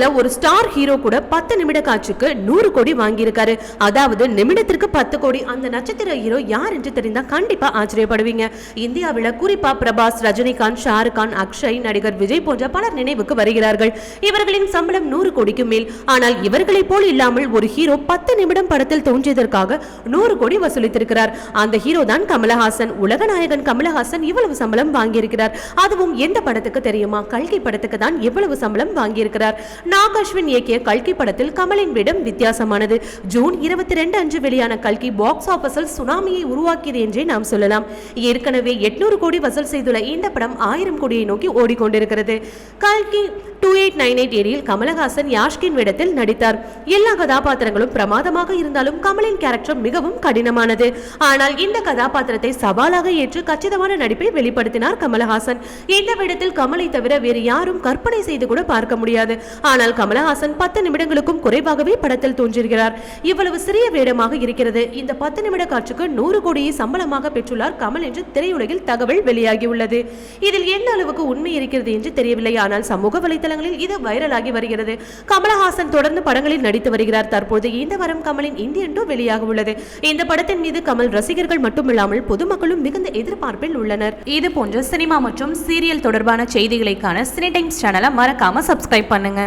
தமிழகத்துல ஒரு star hero கூட பத்து நிமிட காட்சிக்கு நூறு கோடி வாங்கியிருக்காரு. அதாவது நிமிடத்திற்கு பத்து கோடி அந்த நட்சத்திர ஹீரோ யார் என்று தெரிந்தா கண்டிப்பா ஆச்சரியப்படுவீங்க. இந்தியாவில் குறிப்பா பிரபாஸ் ரஜினிகாந்த் ஷாருக்கான் அக்ஷய் நடிகர் விஜய் போன்ற பலர் நினைவுக்கு வருகிறார்கள். இவர்களின் சம்பளம் நூறு கோடிக்கு மேல். ஆனால் இவர்களை போல் இல்லாமல் ஒரு ஹீரோ பத்து நிமிடம் படத்தில் தோன்றியதற்காக நூறு கோடி வசூலித்திருக்கிறார். அந்த ஹீரோ தான் கமலஹாசன். உலக நாயகன் கமலஹாசன் இவ்வளவு சம்பளம் வாங்கியிருக்கிறார். அதுவும் எந்த படத்துக்கு தெரியுமா? கல்கி படத்துக்கு தான் இவ்வளவு சம்பளம் வாங்கியிருக்கிறார். நாக் அஸ்வின் இயக்கிய கல்கி படத்தில் கமலின் விடம் வித்தியாசமானது. ஜூன் இருபத்தி ரெண்டு அன்று வெளியான கல்கி பாக்ஸ் ஆபீஸில் சுனாமியை உருவாக்கியது என்றே நாம் சொல்லலாம். ஏற்கனவே எட்நூறு கோடி வசூல் செய்துள்ள இந்த படம் ஆயிரம் கோடியை நோக்கி ஓடிக்கொண்டிருக்கிறது. கல்கி டூ எயிட் நைன் எயிட் ஏரியில் கமலஹாசன் யாஷ்கின் வேடத்தில் நடித்தார். எல்லா கதாபாத்திரங்களும் பிரமாதமாக இருந்தாலும் கமலின் கேரக்டர் மிகவும் கடினமானது. ஆனால் இந்த கதாபாத்திரத்தை சவாலாக ஏற்று கச்சிதமான நடிப்பை வெளிப்படுத்தினார் கமலஹாசன். இந்த வேடத்தில் கமலை தவிர வேறு யாரும் கற்பனை செய்து கூட பார்க்க முடியாது. ஆனால் கமலஹாசன் பத்து நிமிடங்களுக்கும் குறைவாகவே படத்தில் தோன்றுகிறார். இவ்வளவு சிறிய வேடமாக இருக்கிறது. இந்த பத்து நிமிட காட்சிக்கு நூறு கோடியை சம்பளமாக பெற்றுள்ளார் கமல் என்று திரையுலகில் தகவல் வெளியாகியுள்ளது. இதில் எந்த அளவுக்கு உண்மை இருக்கிறது என்று தெரியவில்லை. ஆனால் சமூக வலைதளங்களில் இது வைரலாகி வருகிறது. கமலஹாசன் தொடர்ந்து படங்களில் நடித்து வருகிறார். தற்போது இந்த வாரம் கமலின் இந்தியன் டூ வெளியாக உள்ளது இந்த படத்தின் மீது கமல் ரசிகர்கள் மட்டுமில்லாமல் பொதுமக்களும் மிகுந்த எதிர்பார்ப்பில் உள்ளனர். இது போன்ற சினிமா மற்றும் சீரியல் தொடர்பான செய்திகளை காண சினி டைம்ஸ் சேனலை மறக்காம சப்ஸ்கிரைப் பண்ணுங்க.